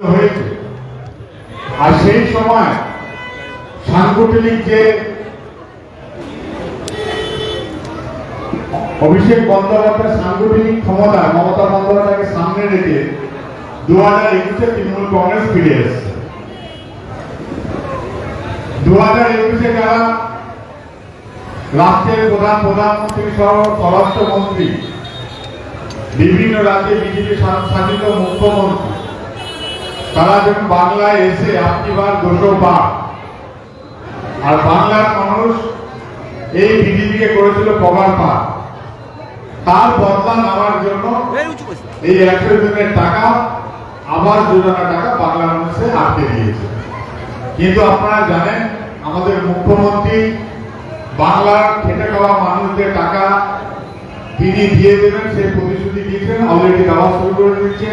হয়েছে। আর সেই সময় সাংগঠনিক যে অভিষেক বন্দ্যোপাধ্যায় সাংগঠনিক ক্ষমতা, মমতা বন্দ্যোপাধ্যায়কে সামনে রেখে দু হাজার একুশে তৃণমূল কংগ্রেস ফিরে এসেছে। দু হাজার একুশে যারা রাষ্ট্রের প্রধান প্রধানমন্ত্রী সহ স্বরাষ্ট্রমন্ত্রী, বিভিন্ন রাজ্যে বিজেপি শাসিত মুখ্যমন্ত্রী তারা যখন বাংলায় এসে আপনিবার দুশো বার আর বাংলার মানুষ এই বিজেপিকে করেছিল পগার পা তার বদলা নেওয়ার জন্য এই একশো জনের টাকা আবার যোজনা টাকা বাংলা মানুষে আটকে দিয়েছে। কিন্তু আপনারা জানেন আমাদের মুখ্যমন্ত্রী বাংলার খেটে খাওয়া মানুষদের টাকা তিনি দিয়ে দেবেন সেই প্রতিশ্রুতি দিয়েছেন অলরেডি দেওয়া শুরু করে দিচ্ছে।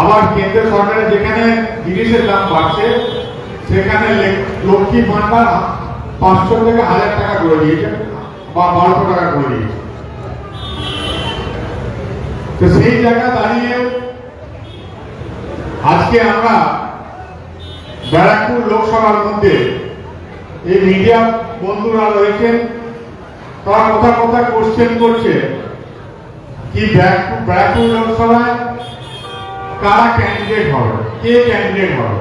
আবার কেন্দ্র সরকারের যেখানে জিনিসের দাম বাড়ছে, সেখানে লক্ষ্মী ভান্ডার পাঁচশো থেকে হাজার টাকা করে দিয়েছে, বা বারোশো টাকা করে দিয়েছে। তো সেই জায়গা দাঁড়িয়ে আজকে আমরা ব্যারাকপুর লোকসভার মধ্যে এই মিডিয়া বন্ধুরা রয়েছেন, তারা কথা কথা কোশ্চেন করছে, কি ব্যারাকপুর লোকসভায় কারা ক্যান্ডিডেট হবে? কে ক্যান্ডিডেট হবে?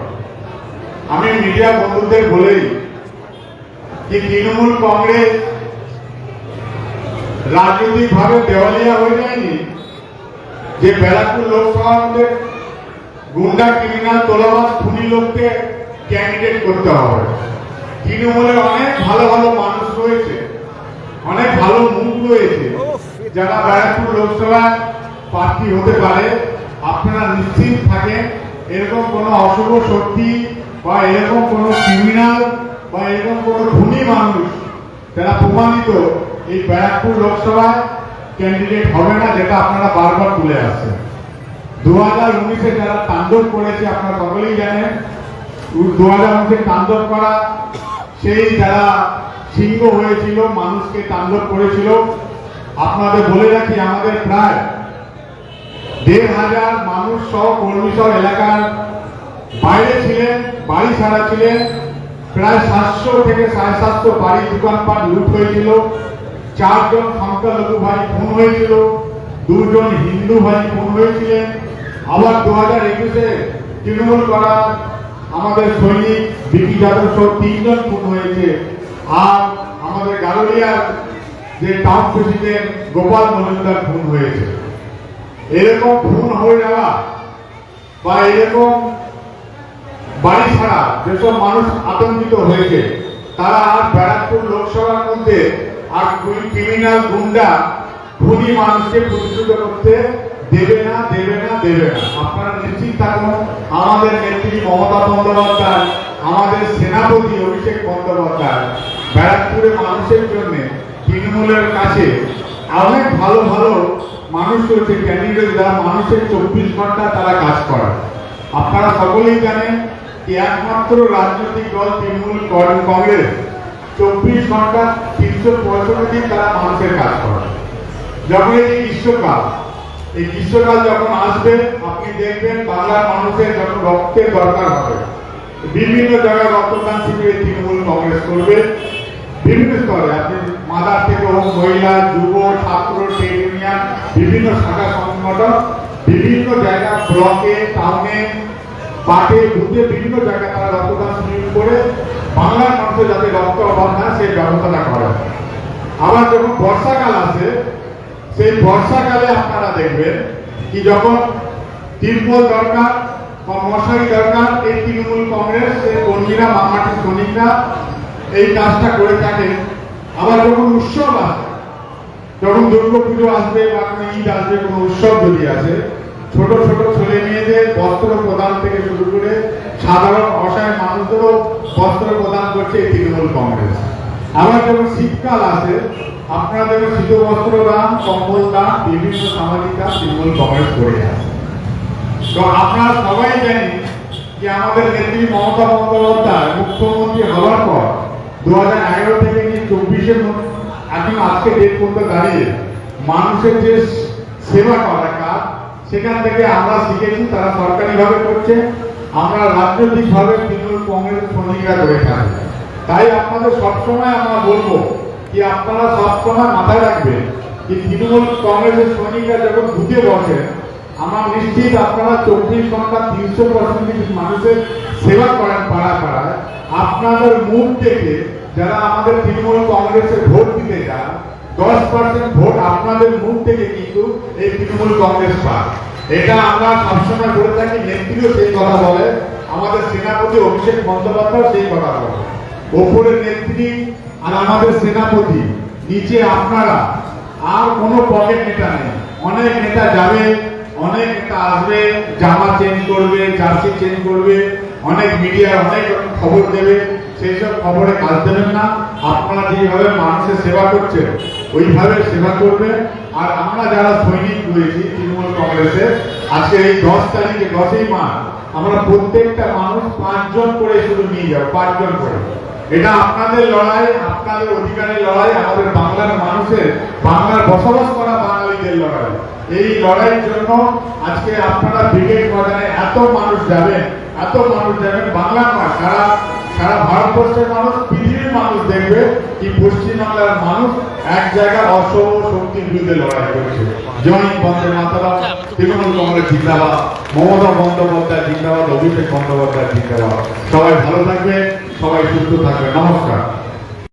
আমি মিডিয়া বন্ধুদের বলেই যে তৃণমূল কংগ্রেস রাজনৈতিকভাবে দেওয়ালিয়া হয়ে যায়নি, যে ব্যারাকপুর লোকসভার মধ্যে গুন্ডা ক্রিমিনাল তোলাবাস খুনি লোককে ক্যান্ডিডেট করতে হবে। তৃণমূলে অনেক ভালো ভালো মানুষ রয়েছে, অনেক ভালো মুখ রয়েছে, যারা ব্যারাকপুর লোকসভায় প্রার্থী হতে পারে। আপনারা নিশ্চিত থাকেন, এরকম কোনো অশুভ শক্তি বা এরকম কোনো ক্রিমিনাল বা এরকম কোনো খুনি মানুষ যারা প্রমাণিত এই ব্যারাকপুর লোকসভায় ক্যান্ডিডেট হবে না, যেটা আপনারা বারবার তুলে আসছেন। দু হাজার উনিশে যারা তাণ্ডব করেছে, আপনারা সকলেই জানেন দু হাজার উনিশে তাণ্ডব করা, সেই যারা সিংহ হয়েছিল, মানুষকে তাণ্ডব করেছিল, আপনাদের বলে রাখি, আমাদের প্রায় দেড় হাজার মানুষ সহ কর্মী সহ এলাকার বাইরে ছিলেন, বাড়ি ছাড়া ছিলেন। প্রায় সাতশো থেকে সাড়ে সাতশো বাড়ি দোকানপাট লুট হয়েছিল। চারজন সংখ্যালঘু ভাই খুন হয়েছিল। দুজন হিন্দু ভাই খুন হয়েছিলেন। আবার দু হাজার একুশে তৃণমূল করা আমাদের সৈনিক বিকি যাদব সহ তিনজন খুন হয়েছে। আর আমাদের গারুলিয়ার যে টাউন প্রেসিডেন্ট গোপাল মজুমদার খুন হয়েছে। এরকম খুন হয়ে যাওয়া বা এরকম বাড়ি ছাড়া যেসব মানুষ আতঙ্কিত হয়েছে, তারা আর ব্যারাকপুর লোকসভার মধ্যে আর ক্রিমিনাল গুন্ডা, খুনি মানুষকে প্রতিষ্ঠিত করতে দেবে না দেবে না দেবে না। আপনারা নিশ্চিত থাকুন, আমাদের নেত্রী মমতা বন্দ্যোপাধ্যায়, আমাদের সেনাপতি অভিষেক বন্দ্যোপাধ্যায় ব্যারাকপুরের মানুষের জন্য তৃণমূলের কাছে অনেক ভালো ভালো মানুষ রয়েছে ক্যান্ডিডেট যারা মানুষের চব্বিশ ঘণ্টা তারা কাজ করে আপনারা সকলেই জানেন যে একমাত্র রাজনৈতিক দল তৃণমূল কংগ্রেস। চব্বিশ ঘণ্টা তিনশো পঁয়ষট্টি দিন তারা মানুষের কাজ করে যখন এই গ্রীষ্মকাল এই গ্রীষ্মকাল যখন আসবে, আপনি দেখবেন বাংলার মানুষের যখন রক্তের দরকার হবে, বিভিন্ন জায়গায় রক্তদান শিবিরে তৃণমূল কংগ্রেস করবে। বিভিন্ন স্তরে, আপনি মাদার থেকে হোক, মহিলা, যুব, ছাত্র ট্রেড শাখা সংগঠন বিভিন্ন জায়গা, ব্লকে, টাউনে পাটে বিভিন্ন জায়গায় তারা রক্তদান করে বাংলার মানুষের যাতে রক্ত অভাব না সেই ব্যবস্থাটা আবার যখন বর্ষাকাল সেই বর্ষাকালে আপনারা দেখবেন কি যখন তিরপল দরকার, মশারি দরকার, এই তৃণমূল কংগ্রেস কর্মীরা মামাটি শ্রমিকরা এই কাজটা করে থাকেন। আবার যখন উৎসব আসে যখন দুর্গা পুজো আসবে বা কোনো ঈদ আসবে, কোনো উৎসব যদি আসে, ছোট ছোট ছেলে মেয়েদের বস্ত্র প্রদান থেকে শুরু করে সাধারণ অসহায় মানুষদেরও বস্ত্র প্রদান করছে এই তৃণমূল কংগ্রেস। আবার যখন শীতকাল আসে, আপনারা শীত বস্ত্র দান, কম্বল দান, বিভিন্ন সামাজিক কাজ তৃণমূল কংগ্রেস করে আসে। তো আপনারা সবাই জানি যে আমাদের নেত্রী মমতা বন্দ্যোপাধ্যায় মুখ্যমন্ত্রী হওয়ার পর দু হাজার এগারো থেকে চব্বিশের এখন আজকে ডেট পর্যন্ত দাঁড়িয়ে মানুষের যে সেবা করা কাজ, সেখান থেকে আমরা শিখেছি, তারা সরকারিভাবে করছে, আমরা রাজনৈতিকভাবে তৃণমূল কংগ্রেস শ্রমিকরা করে থাকি। তাই আপনাদের সবসময় আমরা বলব কি আপনারা সবসময় মাথায় রাখবেন যে তৃণমূল কংগ্রেসের শ্রমিকরা যখন ঢুকে বসেন আমার নিশ্চিত আপনারা চব্বিশ ঘণ্টা তিনশো পার্সেন্ট মানুষের সেবা করেন পাড়া পাড়ায়। আপনাদের মুখ থেকে যারা আমাদের তৃণমূল কংগ্রেসের ভোট দিতে যান দশ পার্সেন্ট ভোট আপনাদের মুখ থেকে কিন্তু এই তৃণমূল কংগ্রেস পায়। এটা আমরা সবসময় বলে থাকি, নেত্রীও সেই কথা বলে, আমাদের সেনাপতি অভিষেক বন্দ্যোপাধ্যায় সেই কথা বলে। ওপরের নেত্রী আর আমাদের সেনাপতি, নিচে আপনারা, আর কোনো পকেট নেতা নেই। অনেক নেতা যাবে, অনেক নেতা আসবে, জামা চেঞ্জ করবে, জার্সি চেঞ্জ করবে, অনেক মিডিয়া অনেক খবর দেবে। সেই সব খবরে কাজ দেবেন না। আপনারা যেভাবে মানুষের সেবা করছেন, ওইভাবে সেবা করবেন। আর আমরা যারা সৈনিক রয়েছি, তৃণমূল কংগ্রেসের আজকে এই দশ তারিখে, দশই মাস আমরা প্রত্যেকটা মানুষ পাঁচজন করে শুধু নিয়ে যাব, পাঁচজন করে। এটা আপনাদের লড়াই, আপনাদের অধিকারের লড়াই, আমাদের বাংলার মানুষের, বাংলার বসবাস করা বাঙালিদের লড়াই। এই লড়াইয়ের জন্য আজকে আপনারা ব্রিগেড ময়দানে এত মানুষ যাবেন, এত মানুষ যাবেন বাংলার নয় সারা সারা ভারতবর্ষের মানুষ, পৃথিবীর মানুষ দেখবে কি পশ্চিমবাংলার মানুষ এক জায়গায় অসম শক্তির বিরুদ্ধে লড়াই করছে। জয়ন্ত বন্দে মাতারা তৃণমূল কংগ্রেস জিন্দাবাদ, মমতা বন্দ্যোপাধ্যায় জিন্দাবাদ, অভিষেক বন্দ্যোপাধ্যায় জিন্দাবাদ। সবাই ভালো থাকবে সবাই সুস্থ থাকবে নমস্কার।